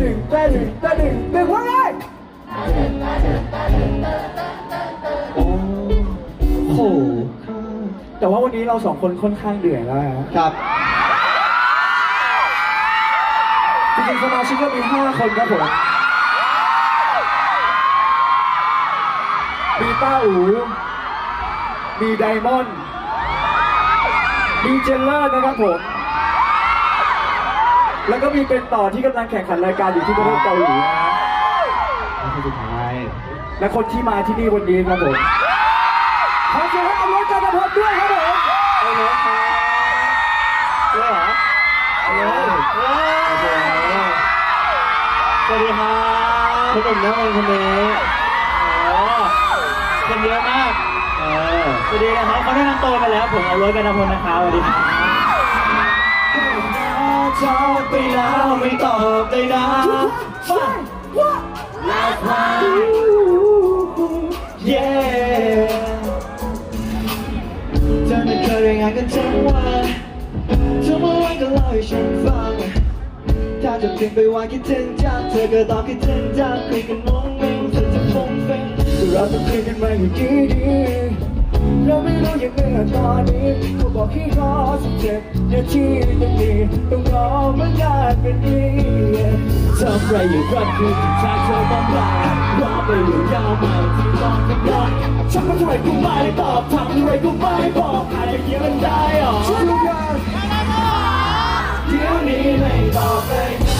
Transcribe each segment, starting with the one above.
ดึงแต่ดึงแต่ดึงดึงว่าไงโอ้โห แต่ว่าวันนี้เราสองคนค่อนข้างเดือดแล้วนะครับจริงๆสมาชิกก็มีห้าคนครับผมมีต้าอูมีไดมอนด์มีเจนเลอร์นะครับผม แล้วก็มีเป็นต่อที่กำลังแข่งขันรายการอยู่ที่ประเทศเกาหลีนะฮะแล้วคนสุดท้าย และคนที่มาที่นี่วันนี้ครับผมขอเสียงให้อารถกันพลด้วยครับผมเอาเลยครับเยเหรอเอาเลยโอสวัสดีครับคนหนุ่มนะคนนี้โอ้คนเยอะมากเออสวัสดีนะครับเขาได้นำตัวมาแล้วผมเอารถกันนพลนะครับสวัสดีครับ ชอบไปแล้วไม่ตอบเลยนะฟังแล้วพาเย้เธอไม่เคยรายงานกันทั้งวันเธอเมื่อวานก็เล่าให้ฉันฟัง ถ้าจะเพียงไปว่าคิดถึงจังเธอก็ตอบคิดถึงจังคุยกันงงเงเธอจะฟงเฟงเราต้องคุยกันมาอยู่ดีๆ เราไม่รู้ยังไงอตอนนี้เขาบอกให้รอสักเจ็ดนาทีต้องมีต้องรอเมื่อนกันเป็นดีทำไรอยู่รับคือถึงทาเธอบ้างไหมรอไปอยู่ยาวมาที่รอกันได้ฉันมาเท่าไหร่กูไม่ตอบทำไรกูไม่บอกอะไรอย่างนี้มันได้หรอช่วยกันเดี๋ยวนี้ไม่ตอบเลยนะ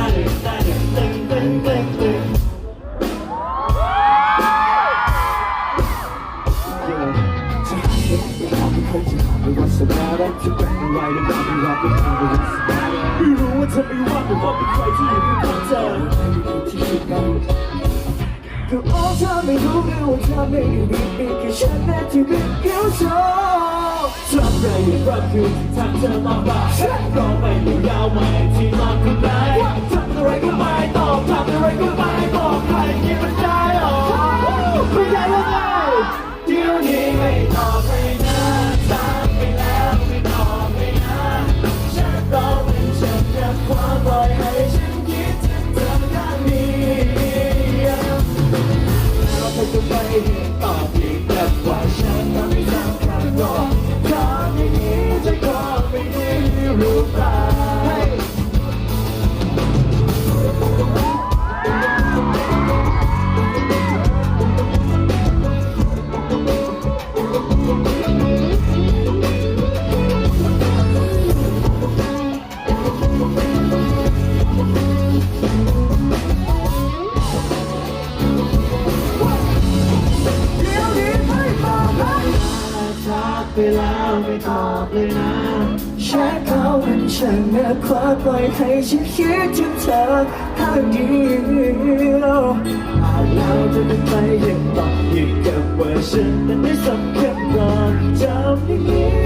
า ไม่รู้ว่าเธอไม่ว่าหรือว่าเป็นใครที่อยู่ข้างเธอก็โอ้เธอไม่รู้หรือว่าเธอไม่ได้ดีอีกแค่ฉันแน่ที่เป็น ไปแล้วไม่ตอบเลยนะแช่เขาเป็นฉันเนื้อความปล่อยให้ฉันคิดถึงเธอข้างเดียวอ่านแล้วเธอก็ไปยังตอกอีกกับว่าฉันนั้นได้สำคัญหรอนจำอย่างนี้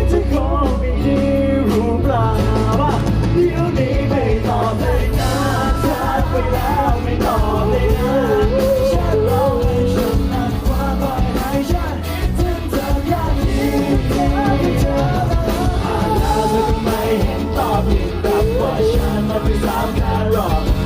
Stop, stop, push, I'm a bizarre rock